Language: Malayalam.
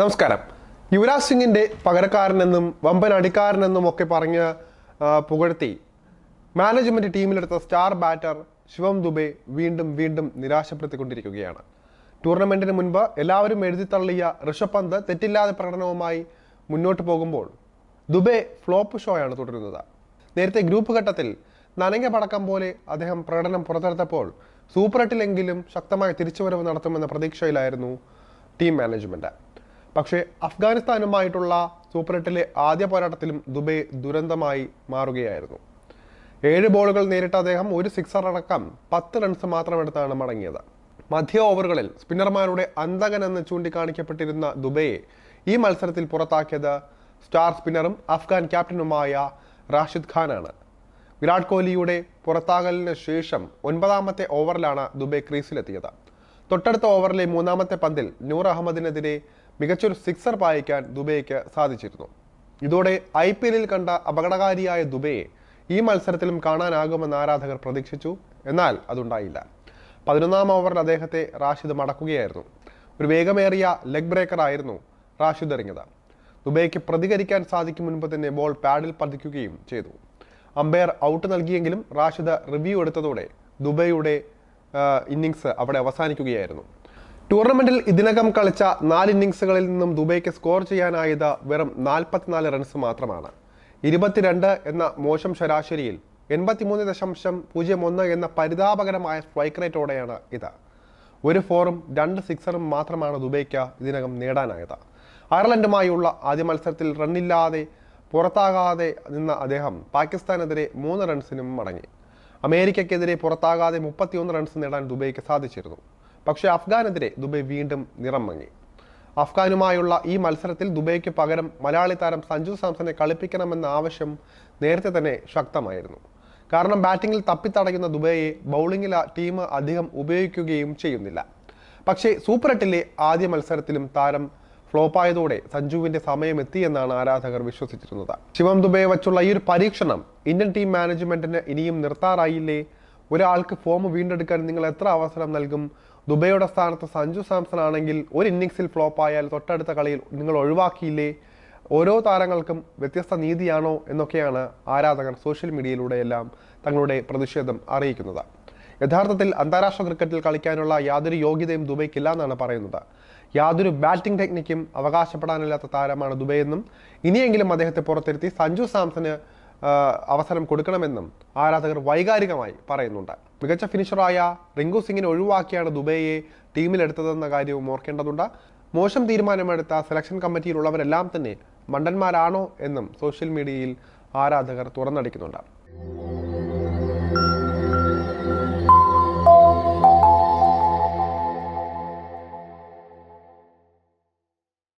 നമസ്കാരം. യുവരാജ് സിംഗിന്റെ പകരക്കാരനെന്നും വമ്പൻ അടിക്കാരനെന്നും ഒക്കെ പറഞ്ഞ് പുകഴ്ത്തി മാനേജ്മെന്റ് ടീമിലെടുത്ത സ്റ്റാർ ബാറ്റർ ശിവം ദുബെ വീണ്ടും വീണ്ടും നിരാശപ്പെടുത്തിക്കൊണ്ടിരിക്കുകയാണ്. ടൂർണമെന്റിന് മുൻപ് എല്ലാവരും എഴുതിത്തള്ളിയ ഋഷഭ് പന്ത് തെറ്റില്ലാതെ പ്രകടനവുമായി മുന്നോട്ട് പോകുമ്പോൾ ദുബെ ഫ്ലോപ്പ് ഷോയാണ് തുടരുന്നത്. നേരത്തെ ഗ്രൂപ്പ് ഘട്ടത്തിൽ നനഞ്ഞ പടക്കം പോലെ അദ്ദേഹം പ്രകടനം പുറത്തെടുത്തപ്പോൾ സൂപ്പർ എട്ടിലെങ്കിലും ശക്തമായ തിരിച്ചുവരവ് നടത്തുമെന്ന പ്രതീക്ഷയിലായിരുന്നു ടീം മാനേജ്മെന്റ്. പക്ഷേ അഫ്ഗാനിസ്ഥാനുമായിട്ടുള്ള സൂപ്പർ എട്ടിലെ ആദ്യ പോരാട്ടത്തിലും ദുബൈ ദുരന്തമായി മാറുകയായിരുന്നു. ഏഴ് ബോളുകൾ നേരിട്ട അദ്ദേഹം ഒരു സിക്സർ അടക്കം പത്ത് റൺസ് മാത്രമെടുത്താണ് മടങ്ങിയത്. മധ്യ ഓവറുകളിൽ സ്പിന്നർമാരുടെ അന്തകൻ എന്ന് ചൂണ്ടിക്കാണിക്കപ്പെട്ടിരുന്ന ദുബൈയെ ഈ മത്സരത്തിൽ പുറത്താക്കിയത് സ്റ്റാർ സ്പിന്നറും അഫ്ഗാൻ ക്യാപ്റ്റനുമായ റാഷിദ് ഖാനാണ്. വിരാട് കോഹ്ലിയുടെ പുറത്താകലിന് ശേഷം ഒൻപതാമത്തെ ഓവറിലാണ് ദുബൈ ക്രീസിലെത്തിയത്. തൊട്ടടുത്ത ഓവറിലെ മൂന്നാമത്തെ പന്തിൽ നൂർ അഹമ്മദിനെതിരെ മികച്ചൊരു സിക്സർ പായിക്കാൻ ദുബൈക്ക് സാധിച്ചിരുന്നു. ഇതോടെ ഐ പി എല്ലിൽ കണ്ട അപകടകാരിയായ ദുബൈയെ ഈ മത്സരത്തിലും കാണാനാകുമെന്ന് ആരാധകർ പ്രതീക്ഷിച്ചു. എന്നാൽ അതുണ്ടായില്ല. പതിനൊന്നാം ഓവറിൽ അദ്ദേഹത്തെ റാഷിദ് മടക്കുകയായിരുന്നു. ഒരു വേഗമേറിയ ലെഗ് ബ്രേക്കറായിരുന്നു റാഷിദ് എറിഞ്ഞത്. ദുബൈക്ക് പ്രതികരിക്കാൻ സാധിക്കും മുൻപ് തന്നെ ബോൾ പാഡിൽ പതിക്കുകയും ചെയ്തു. അമ്പയർ ഔട്ട് നൽകിയെങ്കിലും റാഷിദ് റിവ്യൂ എടുത്തതോടെ ദുബൈയുടെ ഇന്നിങ്സ് അവിടെ അവസാനിക്കുകയായിരുന്നു. ടൂർണമെന്റിൽ ഇതിനകം കളിച്ച നാല് ഇന്നിങ്സുകളിൽ നിന്നും ദുബൈക്ക് സ്കോർ ചെയ്യാനായത് വെറും നാൽപ്പത്തിനാല് റൺസ് മാത്രമാണ്. ഇരുപത്തിരണ്ട് എന്ന മോശം ശരാശരിയിൽ എൺപത്തിമൂന്ന് ദശാംശം പൂജ്യം ഒന്ന് എന്ന പരിതാപകരമായ സ്ട്രൈക്ക് റേറ്റോടെയാണ് ഇത്. ഒരു ഫോറും രണ്ട് സിക്സറും മാത്രമാണ് ദുബൈക്ക് ഇതിനകം നേടാനായത്. അയർലൻഡുമായുള്ള ആദ്യ മത്സരത്തിൽ റണ്ണില്ലാതെ പുറത്താകാതെ നിന്ന അദ്ദേഹം പാകിസ്ഥാനെതിരെ മൂന്ന് റൺസിനും മടങ്ങി. അമേരിക്കയ്ക്കെതിരെ പുറത്താകാതെ മുപ്പത്തിയൊന്ന് റൺസ് നേടാൻ ദുബൈക്ക് സാധിച്ചിരുന്നു. പക്ഷേ അഫ്ഗാനെതിരെ ദുബൈ വീണ്ടും നിറം മങ്ങി. അഫ്ഗാനുമായുള്ള ഈ മത്സരത്തിൽ ദുബൈക്ക് പകരം മലയാളി താരം സഞ്ജു സാംസനെ കളിപ്പിക്കണമെന്ന ആവശ്യം നേരത്തെ തന്നെ ശക്തമായിരുന്നു. കാരണം ബാറ്റിംഗിൽ തപ്പിത്തടയുന്ന ദുബൈയെ ആ ടീം അധികം ഉപയോഗിക്കുകയും ചെയ്യുന്നില്ല. പക്ഷേ സൂപ്പർ എട്ടിലെ ആദ്യ മത്സരത്തിലും താരം ഫ്ലോപ്പായതോടെ സഞ്ജുവിന്റെ സമയം എത്തിയെന്നാണ് ആരാധകർ വിശ്വസിച്ചിരുന്നത്. ശിവം ദുബൈയെ വച്ചുള്ള ഈ ഒരു പരീക്ഷണം ഇന്ത്യൻ ടീം മാനേജ്മെന്റിന് ഇനിയും നിർത്താറായില്ലേ? ഒരാൾക്ക് ഫോം വീണ്ടെടുക്കാൻ നിങ്ങൾ എത്ര അവസരം നൽകും? ദുബൈയുടെ സ്ഥാനത്ത് സഞ്ജു സാംസൺ ആണെങ്കിൽ ഒരു ഇന്നിങ്സിൽ ഫ്ലോപ്പ് ആയാൽ തൊട്ടടുത്ത കളിയിൽ നിങ്ങൾ ഒഴിവാക്കിയില്ലേ? ഓരോ താരങ്ങൾക്കും വ്യത്യസ്ത നീതിയാണോ എന്നൊക്കെയാണ് ആരാധകർ സോഷ്യൽ മീഡിയയിലൂടെയെല്ലാം തങ്ങളുടെ പ്രതിഷേധം അറിയിക്കുന്നത്. യഥാർത്ഥത്തിൽ അന്താരാഷ്ട്ര ക്രിക്കറ്റിൽ കളിക്കാനുള്ള യാതൊരു യോഗ്യതയും ദുബൈക്കില്ല എന്നാണ് പറയുന്നത്. യാതൊരു ബാറ്റിംഗ് ടെക്നിക്കും അവകാശപ്പെടാനില്ലാത്ത താരമാണ് ദുബൈ എന്നും ഇനിയെങ്കിലും അദ്ദേഹത്തെ പുറത്തിരുത്തി സഞ്ജു സാംസന് അവസരം കൊടുക്കണമെന്നും ആരാധകർ വൈകാരികമായി പറയുന്നുണ്ട്. മികച്ച ഫിനിഷറായ റിങ്കു സിംഗിനെ ഒഴിവാക്കിയാണ് ദുബൈയെ ടീമിലെടുത്തതെന്ന കാര്യവും ഓർക്കേണ്ടതുണ്ട്. മോശം തീരുമാനമെടുത്ത സെലക്ഷൻ കമ്മിറ്റിയിലുള്ളവരെല്ലാം തന്നെ മണ്ടന്മാരാണോ എന്നും സോഷ്യൽ മീഡിയയിൽ ആരാധകർ തുറന്നടിക്കുന്നുണ്ട്.